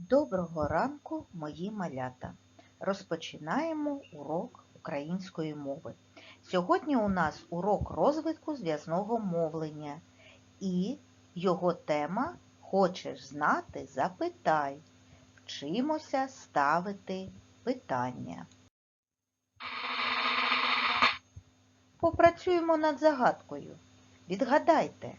Доброго ранку, мої малята! Розпочинаємо урок української мови. Сьогодні у нас урок розвитку зв'язного мовлення і його тема Хочеш знати? Запитай. Вчимося ставити питання. Попрацюємо над загадкою. Відгадайте,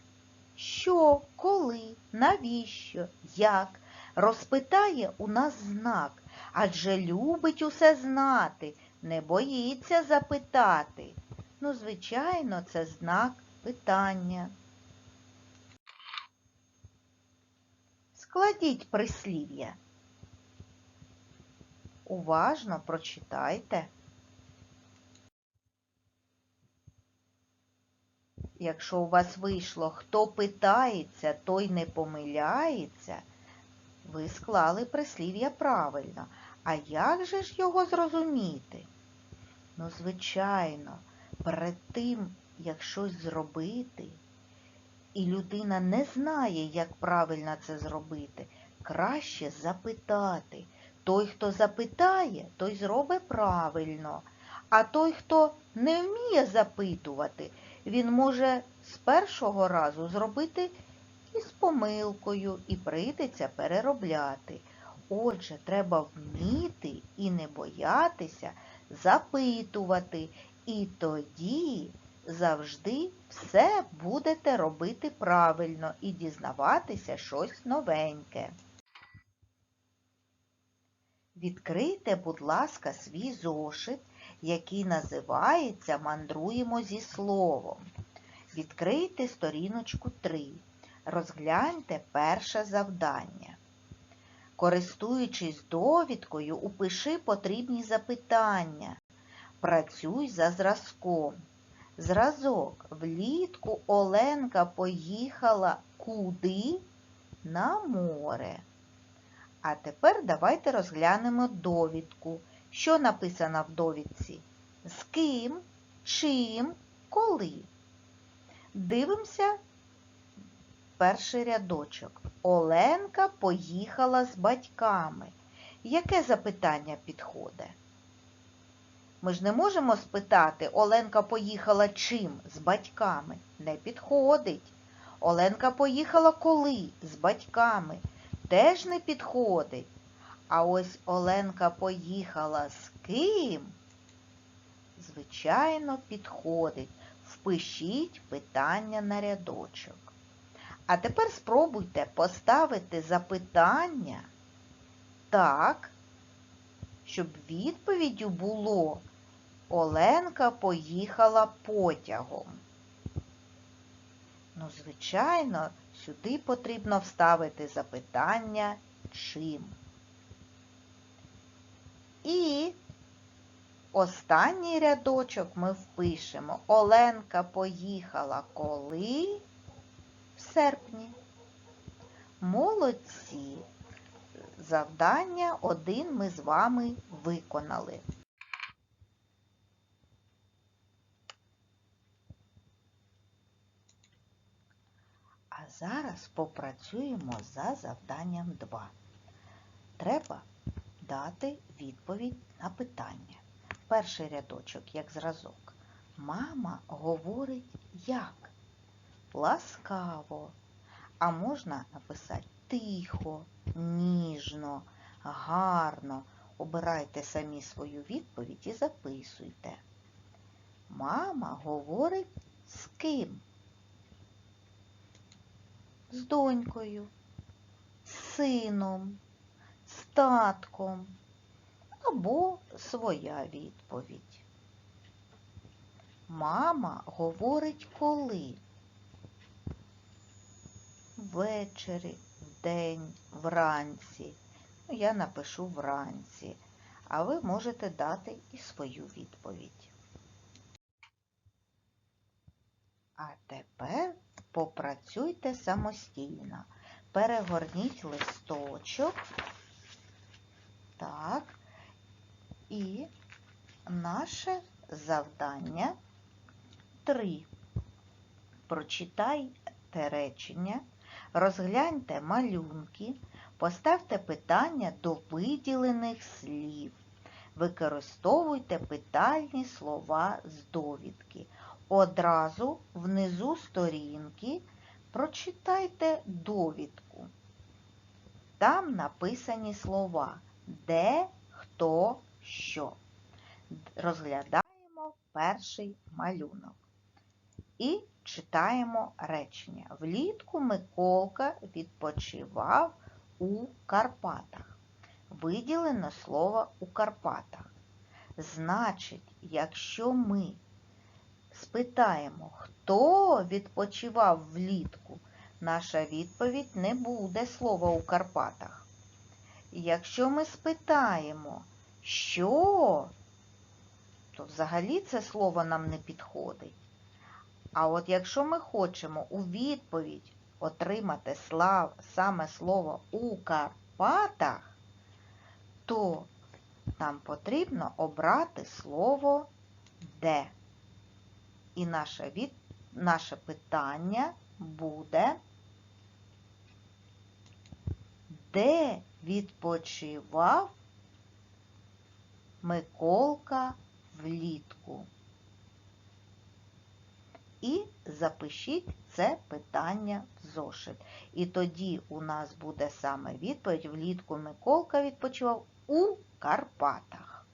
що, коли, навіщо, як розпитає у нас знак, адже любить усе знати, не боїться запитати. Ну, звичайно, це знак питання. Складіть прислів'я. Уважно прочитайте. Якщо у вас вийшло, хто питається, той не помиляється, ви склали прислів'я правильно. А як же ж його зрозуміти? Ну, звичайно, перед тим, як щось зробити, і людина не знає, як правильно це зробити, краще запитати. Той, хто запитає, той зробить правильно. А той, хто не вміє запитувати, він може з першого разу зробити і з помилкою, і прийдеться переробляти. Отже, треба вміти і не боятися запитувати, і тоді завжди все будете робити правильно і дізнаватися щось новеньке. Відкрийте, будь ласка, свій зошит, який називається Мандруємо зі словом. Відкрийте сторіночку 3. Розгляньте перше завдання. Користуючись довідкою, упиши потрібні запитання. Працюй за зразком. Зразок. Влітку Оленка поїхала куди? На море. А тепер давайте розглянемо довідку. Що написано в довідці? З ким, чим, коли. Дивимося перший рядочок. Оленка поїхала з батьками. Яке запитання підходить? Ми ж не можемо спитати, Оленка поїхала чим з батьками? Не підходить. Оленка поїхала коли з батьками? Теж не підходить. А ось Оленка поїхала з ким? Звичайно, підходить. Впишіть питання на рядочок. А тепер спробуйте поставити запитання так, щоб відповіддю було Оленка поїхала потягом. Ну, звичайно, сюди потрібно вставити запитання чим. І останній рядочок ми впишемо Оленка поїхала коли? Серпні. Молодці. Завдання один ми з вами виконали. А зараз попрацюємо за завданням 2. Треба дати відповідь на питання. Перший рядочок, як зразок. Мама говорить як? Ласкаво. А можна написати тихо, ніжно, гарно. Обирайте самі свою відповідь і записуйте. Мама говорить з ким? З донькою, з сином, з татком або своя відповідь. Мама говорить коли? Ввечері, вдень, вранці. Ну, Я напишу вранці, а ви можете дати і свою відповідь. А тепер попрацюйте самостійно. Перегорніть листочок. Так. І наше завдання 3. Прочитайте речення, Розгляньте малюнки, поставте питання до виділених слів. Використовуйте питальні слова з довідки. Одразу внизу сторінки прочитайте довідку. Там написані слова де, хто, що. Розглядаємо перший малюнок. І читаємо речення. Влітку Миколка відпочивав у Карпатах. Виділено слово у Карпатах. Значить, якщо ми спитаємо, хто відпочивав влітку, наша відповідь не буде слова у Карпатах. Якщо ми спитаємо, що, то взагалі це слово нам не підходить. А от якщо ми хочемо у відповідь отримати слав, саме слово у Карпатах, то нам потрібно обрати слово де. І наше, від... наше питання буде, де відпочивав Миколка влітку? І запишіть це питання в зошит. І тоді у нас буде саме відповідь влітку Миколка відпочивав у Карпатах.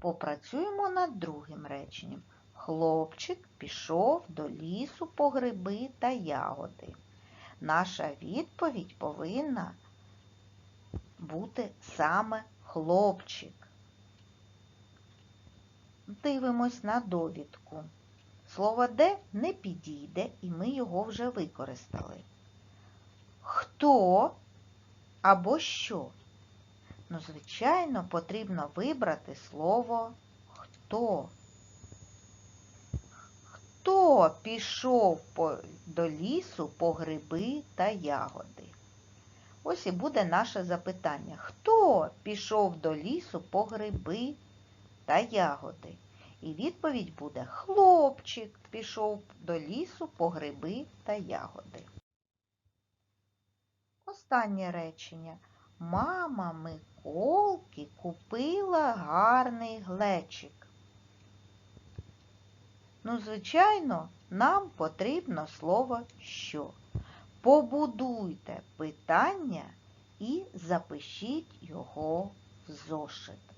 Попрацюємо над другим реченням. Хлопчик пішов до лісу по гриби та ягоди. Наша відповідь повинна бути саме хлопчик. Дивимось на довідку. Слово де не підійде, і ми його вже використали. Хто або що? Ну, звичайно, потрібно вибрати слово хто. Хто пішов до лісу по гриби та ягоди? Ось і буде наше запитання. Хто пішов до лісу по гриби та ягоди? І відповідь буде хлопчик пішов до лісу по гриби та ягоди. Останнє речення. Мама Миколки купила гарний глечик. Ну, звичайно, нам потрібно слово що. Побудуйте питання і запишіть його в зошит.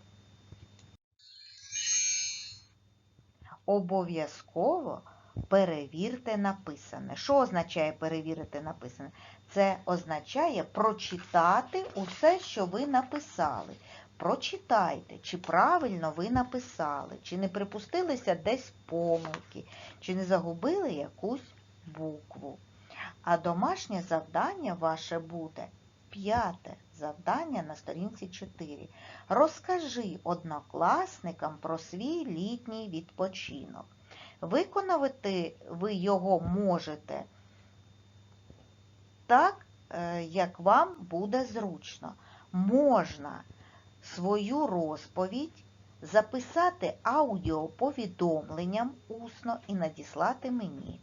Обов'язково перевірте написане. Що означає перевірити написане? Це означає прочитати усе, що ви написали. Прочитайте, чи правильно ви написали, чи не припустилися десь помилки, чи не загубили якусь букву. А домашнє завдання ваше буде п'яте завдання на сторінці 4. Розкажи однокласникам про свій літній відпочинок. Виконувати ви його можете так, е, як вам буде зручно. Можна свою розповідь записати аудіоповідомленням усно і надіслати мені.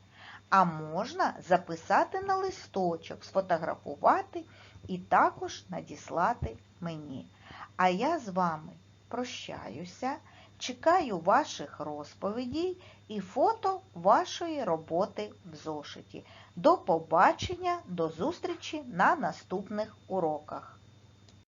А можна записати на листочок, сфотографувати і також надіслати мені. А я з вами прощаюся, чекаю ваших розповідей і фото вашої роботи в зошиті. До побачення, до зустрічі на наступних уроках.